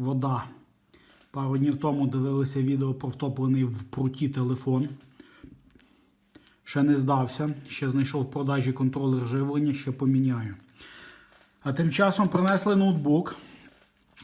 вода. Пару днів тому дивилися відео про втоплений в пруті телефон. Ще не здався, ще знайшов в продажі контролер живлення, ще поміняю. А тим часом принесли ноутбук,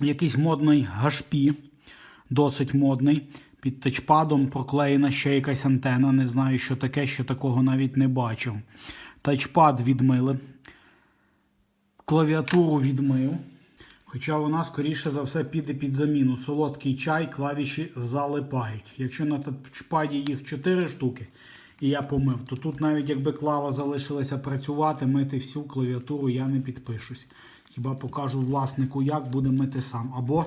якийсь модний HP, досить модний. Під тачпадом проклеєна ще якась антена. Не знаю, що таке, що такого навіть не бачив. Тачпад відмили, клавіатуру відмив. Хоча вона, скоріше за все, піде під заміну. Солодкий чай, клавіші залипають. Якщо на тачпаді їх 4 штуки, і я помив, то тут навіть якби клава залишилася працювати, мити всю клавіатуру я не підпишусь. Хіба покажу власнику, як буде мити сам. Або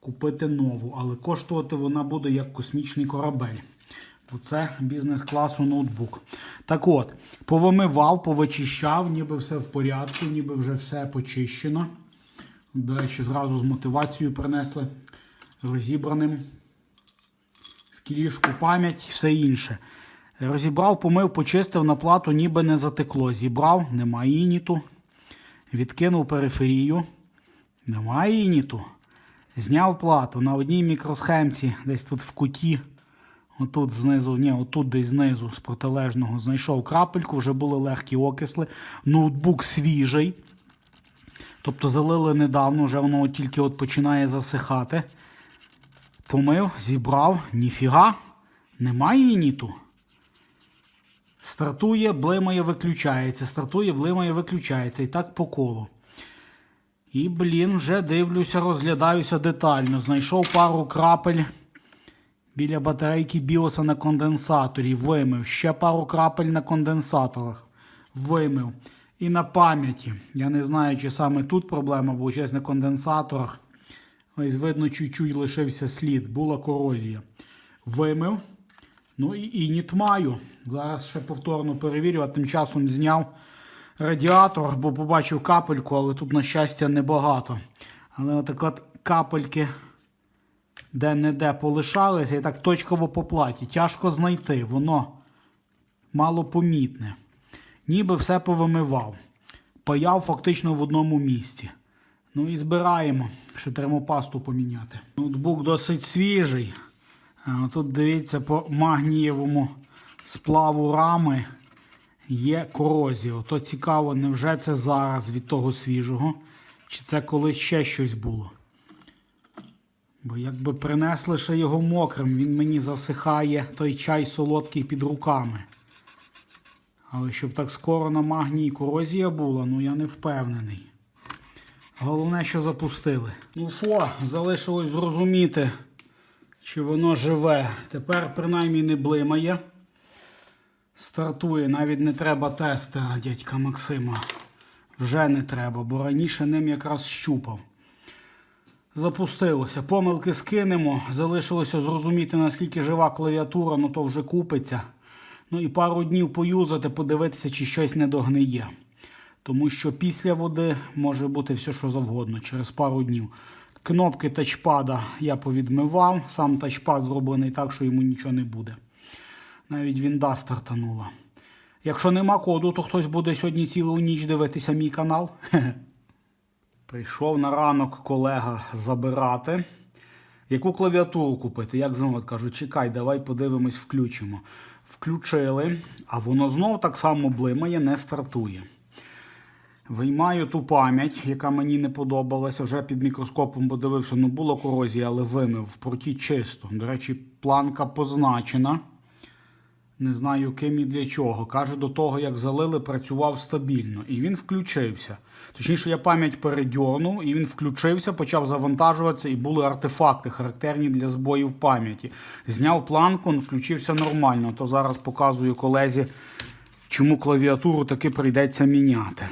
купити нову, але коштувати вона буде як космічний корабель. Бо це бізнес-класу ноутбук. Так от, повимивав, повичищав, ніби все в порядку, ніби вже все почищено. До речі, зразу з мотивацією принесли розібраним в кілішку пам'ять і все інше. Розібрав, помив, почистив на плату, ніби не затекло. Зібрав, немає ініту. Відкинув периферію. Немає ініту. Зняв плату на одній мікросхемці, десь тут в куті. Отут знизу, ні, отут десь знизу з протилежного знайшов крапельку, вже були легкі окисли. Ноутбук свіжий. Тобто залили недавно, вже воно тільки от починає засихати. Помив, зібрав, ніфіга, немає ініту. Стартує, блимає, виключається. Стартує, блимає, виключається. І так по колу. І, блін, вже дивлюся, розглядаюся детально. Знайшов пару крапель біля батарейки біоса на конденсаторі. Вимив. Ще пару крапель на конденсаторах. Вимив. І на пам'яті. Я не знаю, чи саме тут проблема, бо щось на конденсаторах. Ось видно, чуть-чуть лишився слід. Була корозія. Вимив. Ну і ініт маю. Зараз ще повторно перевірю, а тим часом зняв радіатор, бо побачив капельку, але тут, на щастя, небагато. Але отак от капельки де-не-де полишалися, і так точково по платі. Тяжко знайти, воно малопомітне. Ніби все повимивав. Паяв фактично в одному місці. Ну і збираємо. Ще термопасту поміняти. Ноутбук досить свіжий. Тут дивіться по магнієвому сплаву рами є корозія. Ото цікаво, невже це зараз від того свіжого, чи це колись ще щось було. Бо якби принесли ще його мокрим, він мені засихає той чай солодкий під руками. Але щоб так скоро на магнії корозія була, ну я не впевнений. Головне, що запустили. Ну що, залишилось зрозуміти, чи воно живе. Тепер принаймні не блимає. Стартує, навіть не треба тестера дядька Максима. Вже не треба, бо раніше ним якраз щупав. Запустилося. Помилки скинемо. Залишилося зрозуміти, наскільки жива клавіатура, ну то вже купиться. Ну і пару днів поюзати, подивитися, чи щось не догниє. Тому що після води може бути все, що завгодно, через пару днів. Кнопки тачпада я повідмивав. Сам тачпад зроблений так, що йому нічого не буде. Навіть вінда стартанула. Якщо нема коду, то хтось буде сьогодні цілу ніч дивитися мій канал. Прийшов на ранок колега забирати. Яку клавіатуру купити? Як знову кажу, чекай, давай подивимось, включимо. Включили, а воно знов так само блимає, не стартує. Виймаю ту пам'ять, яка мені не подобалася. Вже під мікроскопом подивився, ну було корозія, але вимив. В проті чисто. До речі, планка позначена. Не знаю, ким і для чого. Каже, до того, як залили, працював стабільно. І він включився. Точніше, я пам'ять передьорнув, і він включився, почав завантажуватися, і були артефакти, характерні для збоїв пам'яті. Зняв планку, включився нормально. То зараз показую колезі, чому клавіатуру таки прийдеться міняти.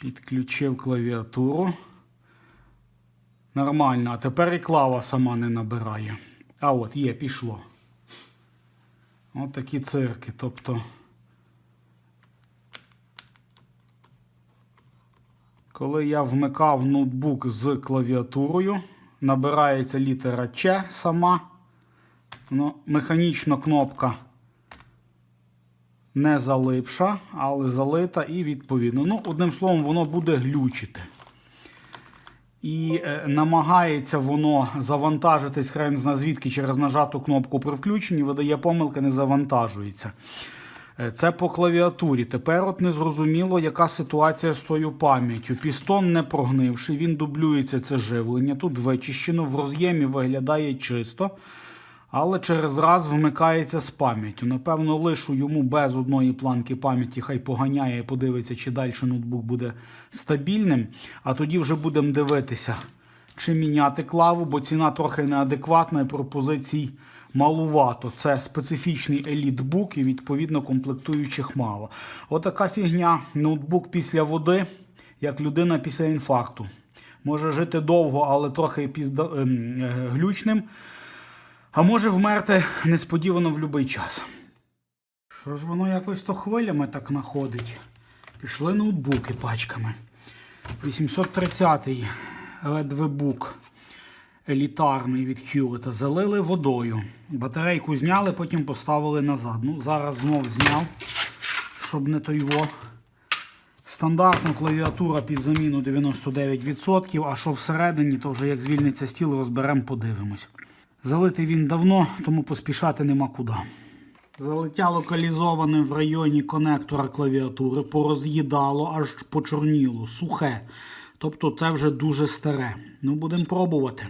Підключив клавіатуру. Нормально. А тепер і клава сама не набирає. А от є, пішло. От такі цирки. Тобто, коли я вмикав ноутбук з клавіатурою, набирається літера Ч сама. Ну, механічно кнопка не залипша, але залита і відповідно. Ну, одним словом, воно буде глючити. І е, намагається воно завантажитись хрен зна звідки через нажату кнопку при включенні, видає помилки, не завантажується. Е, Це по клавіатурі. Тепер от не зрозуміло, яка ситуація з тою пам'яттю. Пістон не прогнивши, він дублюється це живлення. Тут вичищено, в роз'ємі виглядає чисто, але через раз вмикається з пам'яттю. Напевно, лишу йому без одної планки пам'яті, хай поганяє і подивиться, чи далі ноутбук буде стабільним. А тоді вже будемо дивитися, чи міняти клаву, бо ціна трохи неадекватна і пропозицій малувато. Це специфічний елітбук і відповідно комплектуючих мало. Отака фігня. Ноутбук після води, як людина після інфаркту. Може жити довго, але трохи пізда... ем, е, глючним. А може вмерти несподівано в будь-який час. Що ж воно якось то хвилями так находить? Пішли ноутбуки пачками. 830-й ледвебук елітарний від Hewlett залили водою. Батарейку зняли, потім поставили назад. Ну, зараз знов зняв, щоб не то його. Стандартна клавіатура під заміну 99%, а що всередині, то вже як звільниться стіл, розберемо, подивимось. Залитий він давно, тому поспішати нема куди. Залиття локалізоване в районі конектора клавіатури, пороз'їдало, аж почорніло, сухе. Тобто це вже дуже старе. Ну, будемо пробувати.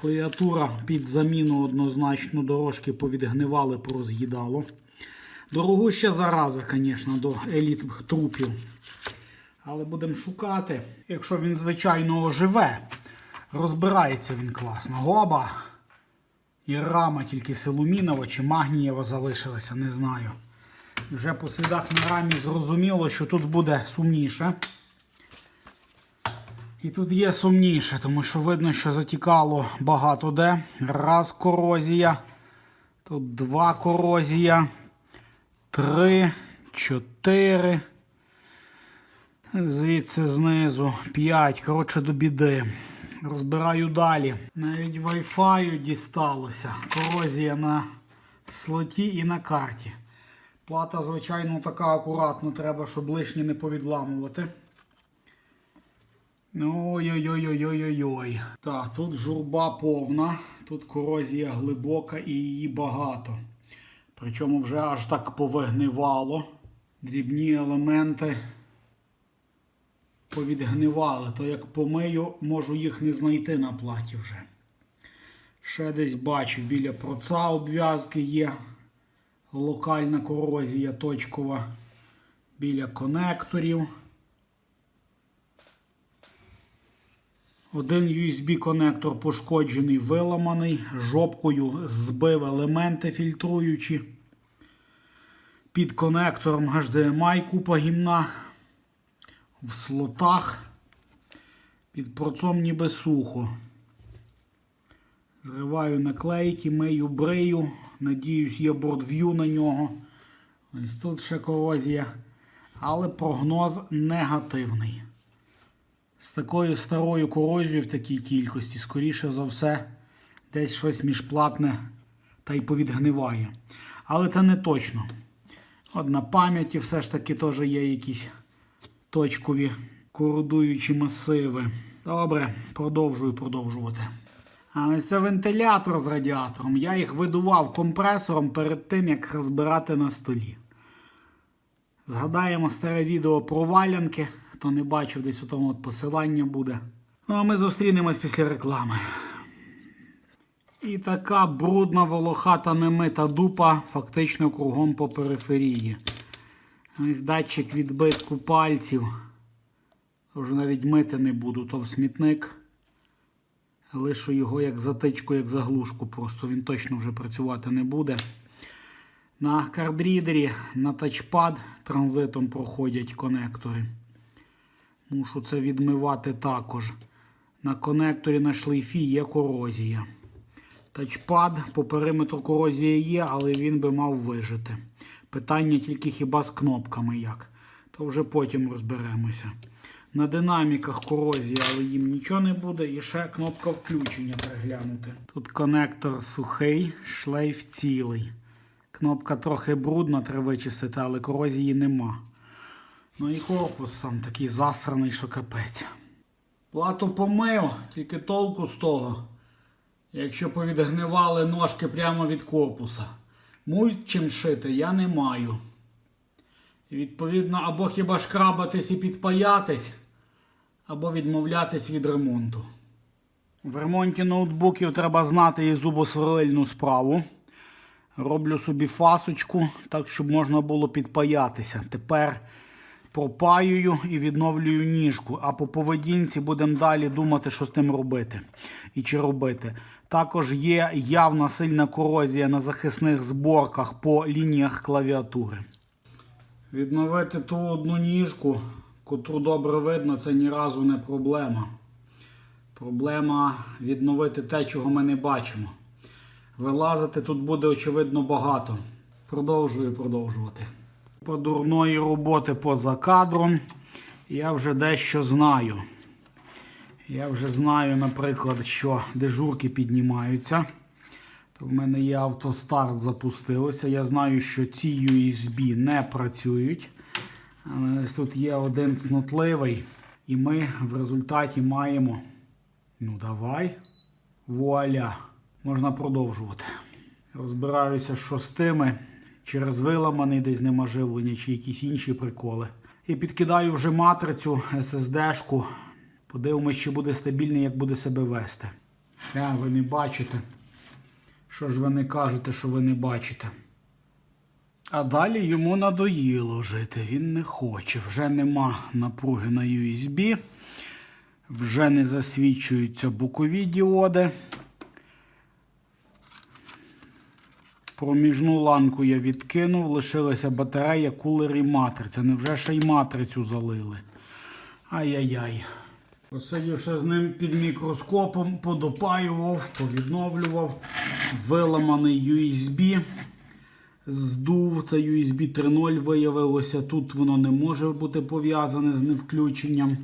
Клавіатура під заміну однозначно дорожки повідгнивали, пороз'їдало. Дорогуща зараза, звісно, до еліт трупів. Але будемо шукати. Якщо він, звичайно, живе, розбирається він класно. Гоба. І рама тільки силумінова чи магнієва залишилася, не знаю. Вже по слідах на рамі зрозуміло, що тут буде сумніше. І тут є сумніше, тому що видно, що затікало багато де. Раз корозія. Тут два корозія. Три, чотири. Звідси знизу 5. Коротше, до біди. Розбираю далі. Навіть Wi-Fi дісталося. Корозія на слоті і на карті. Плата, звичайно, така акуратна, треба, щоб лишнє не повідламувати. Ой-ой-ой-ой-ой-ой. Так, тут журба повна, тут корозія глибока і її багато. Причому вже аж так повигнивало. Дрібні елементи повідгнивали, то як помию, можу їх не знайти на платі вже. Ще десь бачу, біля проца обв'язки є локальна корозія точкова біля конекторів. Один USB-конектор пошкоджений, виламаний, жопкою збив елементи фільтруючі. Під конектором HDMI купа гімна. В слотах. Під процом ніби сухо. Зриваю наклейки, мию брию. Надіюсь, є бордв'ю на нього. Ось тут ще корозія. Але прогноз негативний. З такою старою корозією в такій кількості, скоріше за все, десь щось міжплатне та й повідгниває. Але це не точно. От на пам'яті все ж таки теж є якісь точкові кородуючі масиви. Добре, продовжую продовжувати. А ось це вентилятор з радіатором. Я їх видував компресором перед тим, як розбирати на столі. Згадаємо старе відео про валянки. Хто не бачив, десь у тому от посилання буде. Ну а ми зустрінемось після реклами. І така брудна волохата немита дупа фактично кругом по периферії. Ось датчик відбитку пальців. Вже навіть мити не буду, то в смітник. Лишу його як затичку, як заглушку, просто він точно вже працювати не буде. На кардрідері на тачпад транзитом проходять конектори. Мушу це відмивати також. На конекторі на шлейфі є корозія. Тачпад по периметру корозія є, але він би мав вижити. Питання тільки хіба з кнопками як. То вже потім розберемося. На динаміках корозія, але їм нічого не буде. І ще кнопка включення переглянути. Тут конектор сухий, шлейф цілий. Кнопка трохи брудна, треба вичистити, але корозії нема. Ну і корпус сам такий засраний, що капець. Плату помив, тільки толку з того. Якщо повідгнивали ножки прямо від корпуса. Мульт чим шити я не маю. Відповідно, або хіба шкрабатись і підпаятись, або відмовлятись від ремонту. В ремонті ноутбуків треба знати і зубосверлильну справу. Роблю собі фасочку, так щоб можна було підпаятися. Тепер пропаюю і відновлюю ніжку. А по поведінці будемо далі думати, що з тим робити і чи робити. Також є явна сильна корозія на захисних зборках по лініях клавіатури. Відновити ту одну ніжку, котру добре видно, це ні разу не проблема. Проблема відновити те, чого ми не бачимо. Вилазити тут буде очевидно багато. Продовжую продовжувати. По дурної роботи поза кадром я вже дещо знаю. Я вже знаю, наприклад, що дежурки піднімаються. То в мене є автостарт запустилося. Я знаю, що ці USB не працюють. Тут є один цнотливий. І ми в результаті маємо. Ну, давай. Вуаля. Можна продовжувати. Розбираюся, що з тими. Через виламаний десь нема живлення чи якісь інші приколи. І підкидаю вже матрицю, SSD-шку. Подивимось, чи буде стабільний, як буде себе вести. А, ви не бачите. Що ж ви не кажете, що ви не бачите? А далі йому надоїло жити. Він не хоче. Вже нема напруги на USB. Вже не засвічуються бокові діоди. Проміжну ланку я відкинув, лишилася батарея, кулер і матриця. Невже ще й матрицю залили? Ай-яй-яй. Посидівши з ним під мікроскопом, подопаював, повідновлював. Виламаний USB. Здув це USB 3.0 виявилося. Тут воно не може бути пов'язане з невключенням.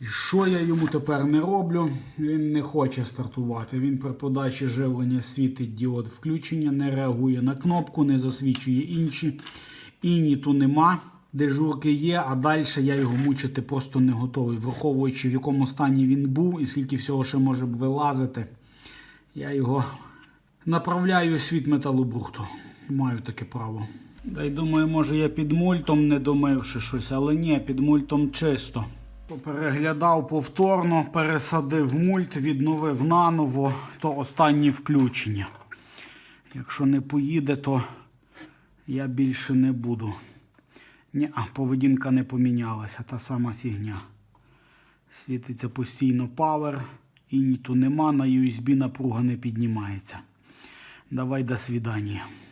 І що я йому тепер не роблю? Він не хоче стартувати. Він при подачі живлення світить діод включення, не реагує на кнопку, не засвічує інші. Ініту нема. Дежурки є, а далі я його мучити просто не готовий. Враховуючи, в якому стані він був і скільки всього ще може б вилазити, я його направляю світ металобрухту. Маю таке право. Да й думаю, може я під мультом не домивши щось, але ні, під мультом чисто. Переглядав повторно, пересадив мульт, відновив наново, то останнє включення. Якщо не поїде, то я більше не буду. Ні, поведінка не помінялася, та сама фігня. Світиться постійно павер, ініту нема, на USB напруга не піднімається. Давай до свидання.